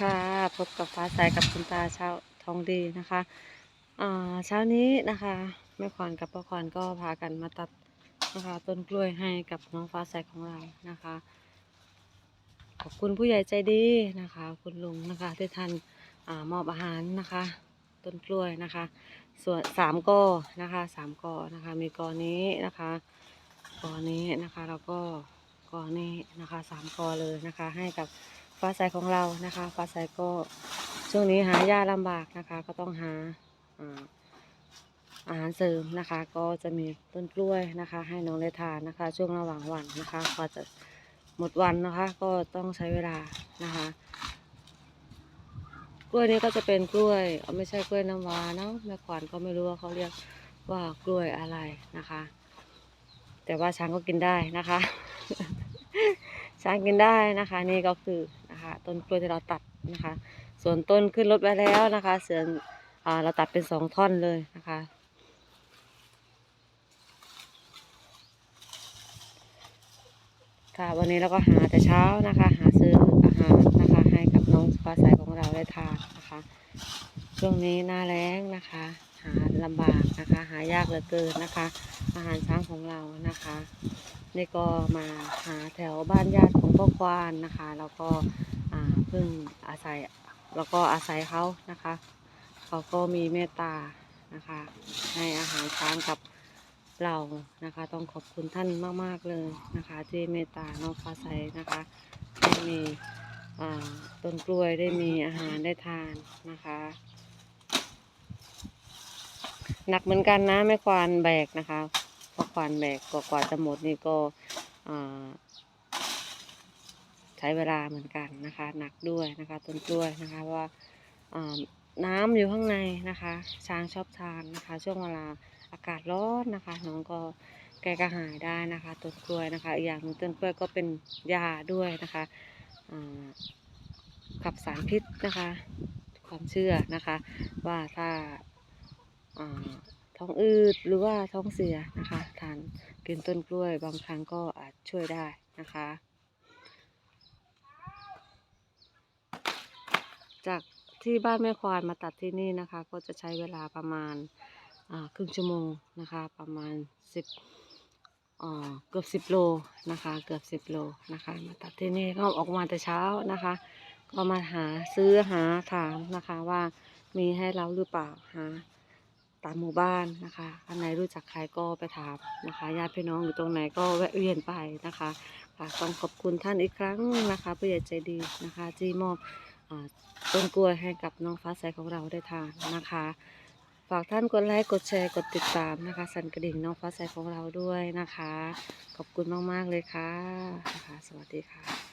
ค่ะพบกับฟ้าใสกับคุณตาเช้าทองดีนะคะเช้านี้นะคะแม่ขวัญกับป้าขวัญก็พากันมาตัดนะคะต้นกล้วยให้กับน้องฟ้าใสของเรานะคะ ขอบคุณผู้ใหญ่ใจดีนะคะ คุณลุงนะคะที่ท่านอมอบอาหารนะคะ ต้นกล้วยนะคะ ส่วนสามกอนะคะสามกอนะคะ มีกอนี้นะคะกอนี้นะคะแล้วก็กอนี้นะคะสามกอเลยนะคะให้กับ ฟ้าใสของเรานะคะ ฟ้าใสก็ช่วงนี้หายาลำบากนะคะ ก็ต้องหาอาหารเสริมนะคะ ก็จะมีต้นกล้วยนะคะ ให้น้องได้ทานนะคะ ช่วงระหว่างวันนะคะกว่าจะหมดวันนะคะ ก็ต้องใช้เวลานะคะ กล้วยนี้ก็จะเป็นกล้วยเอ่อไม่ใช่กล้วยน้ำว้าเนาะแม่ขวัญก็ไม่รู้ว่าเขาเรียกว่ากล้วยอะไรนะคะ แต่ว่าช้างก็กินได้นะคะ ช้างกินได้นะคะ นี่ก็คือ นะคะ ต้นกล้วยที่เราตัดนะคะ ส่วนต้นขึ้นรถไว้แล้วนะคะเสือนเราตัดเป็นสองท่อนเลยนะคะ ค่ะวันนี้เราก็หาแต่เช้านะคะ หาซื้ออาหารนะคะ ให้กับน้องฟ้าใสของเราได้ทานนะคะ ช่วงนี้หน้าแล้งนะคะ หาลำบากนะคะ หายากเหลือเกินนะคะ อาหารช้างของเรานะคะนี่ก็มาหาแถวบ้านญาติของพ่อควานนะคะ แล้วก็ พิ่งอาศัยแล้วก็อาศัยเขานะคะ เขาก็มีเมตตานะคะให้อาหารช้างกับเรานะคะ ต้องขอบคุณท่านมาก ๆ เลยนะคะ ที่เมตตาน้องฟ้าใสนะคะให้มีต้นกล้วยได้มีอาหารได้ทานนะคะ หนักเหมือนกันนะไม่ควานแบกนะคะเพราะควานแบกกว่ากว่าจะหมดนี่ก็ ใช้เวลาเหมือนกันนะคะหนักด้วยนะคะต้นกล้วยนะคะว่าน้ำอยู่ข้างในนะคะ ช้างชอบทานนะคะ ช่วงเวลาอากาศร้อนนะคะ น้องก็แก้กระหายได้นะคะต้นกล้วยนะคะอีกอย่างต้นกล้วยก็เป็นยาด้วยนะคะขับสารพิษนะคะ ความเชื่อนะคะ ว่าถ้าท้องอืดหรือว่าท้องเสียนะคะ ทานกินต้นกล้วยบางครั้งก็อาจช่วยได้นะคะ จากที่บ้านแม่ควานมาตัดที่นี่นะคะ ก็จะใช้เวลาประมาณครึ่งชั่วโมงนะคะ ประมาณสิบเกือบสิบโลนะคะ เกือบสิบโลนะคะ มาตัดที่นี่ก็ออกมาแต่เช้านะคะ ก็มาหาซื้อหาถามนะคะว่ามีให้เราหรือเปล่าหาตามหมู่บ้านนะคะอันไหนรู้จักใครก็ไปถามนะคะญาติพี่น้องอยู่ตรงไหนก็แวะเวียนไปนะคะค่ะต้องขอบคุณท่านอีกครั้งนะคะผู้ใหญ่ใจดีนะคะที่มอบ ต้นกล้วยให้กับน้องฟ้าใสของเราได้ทานนะคะ ฝากท่านกดไลค์กดแชร์กดติดตามนะคะ สั่นกระดิ่งน้องฟ้าใสของเราด้วยนะคะ ขอบคุณมากๆเลยค่ะนะคะสวัสดีค่ะ